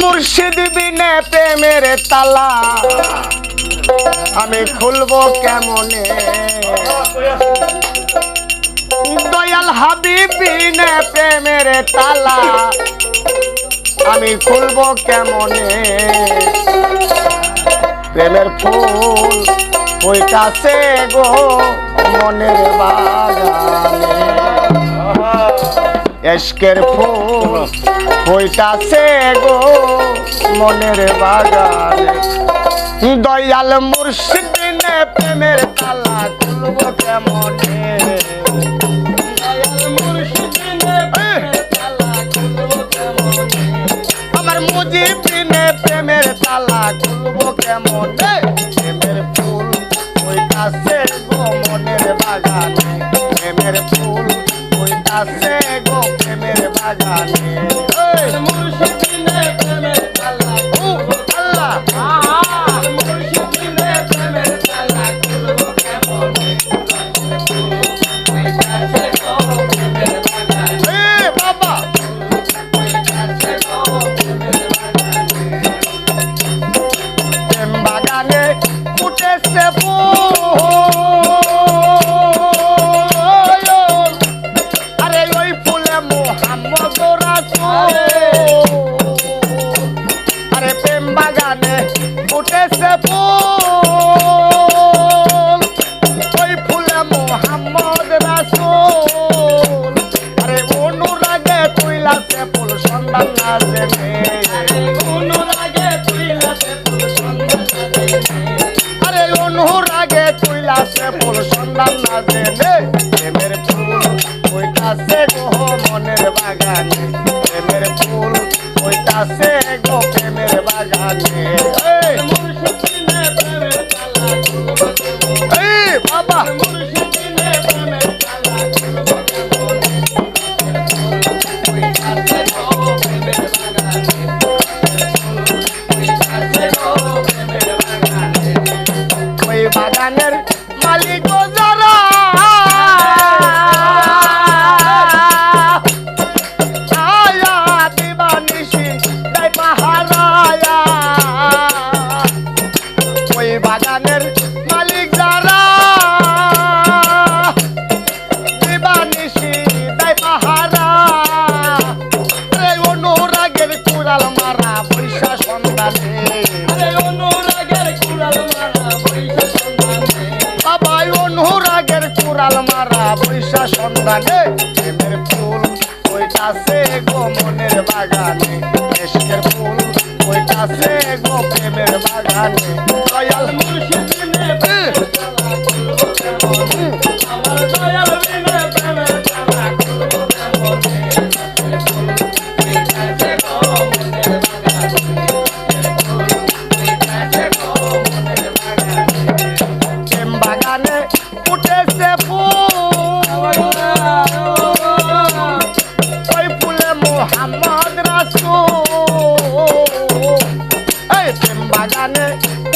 মুর্শিদ বিনে প্রেমের তালা। আমি খুলবো কেমনে? দয়াল হাবিব বিনে প্রেমের তালা। আমি খুলবো কেমনে? প্রেমের ফুল ওইটাছে গো মনের বাগানে। এশকের ফুল ওইটাছে গো মনের বাগানে। দয়াল মুর্শিদ প্রেমের তালা খুলব কেমনে আমার মুজিব নে প্রেমের তালা খুলব কেমনে প্রেমের ফুল ওইটাছে গো মনের বাগানে। প্রেমের ফুল ওইটাছে গো বাগানে ফুটেছে ফুল। ওই ফুলে মোহাম্মদ রাসূল। আরে অনুরাগে তুইলাছে ফুল সন্ধান না জেনে অনুরাগে তুইলাছে ফুল সন্ধান না জেনে আরে অনুরাগে তুইলাছে ফুল সন্ধান না জেনে প্রেমের ফুল ওইটাছে গো মনের বাগানে। প্রেমের ফুল ওইটাছে বাবা মারা সন্ধানে প্রেমের ফুল ওইটাছে গো মনের বাগানে। এসকের ফুল ওইটাছে গো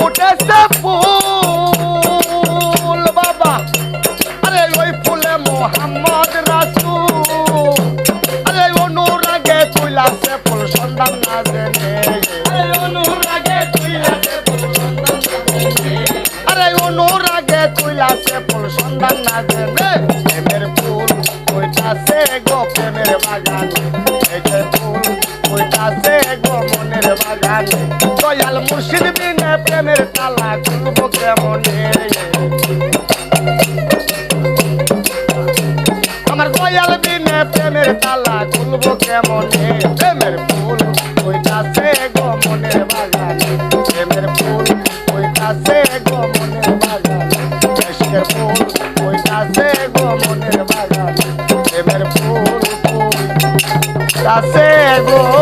উঠেছে ফুল, বাবা। আরে ওই ফুলে মোহাম্মদ রাসূল। আরে অনুরাগে তুইলাছে ফুল, সন্ধান না জেনে। আরে অনুরাগে তুইলাছে ফুল, সন্ধান না জেনে। প্রেমের ফুল ওইটাছে গো প্রেমের বাগানে। এই যে ফুল ওইটাছে গো মনের বাগানে। দয়াল মুর্শিদ প্রেমের তালা খুলবো কেমনে? আমার দয়াল বিনে প্রেমের তালা খুলবো কেমনে? প্রেমের ফুল ওইটাছে গো মনের ফুল ফুল ওইটাছে গো মনের ফুল গো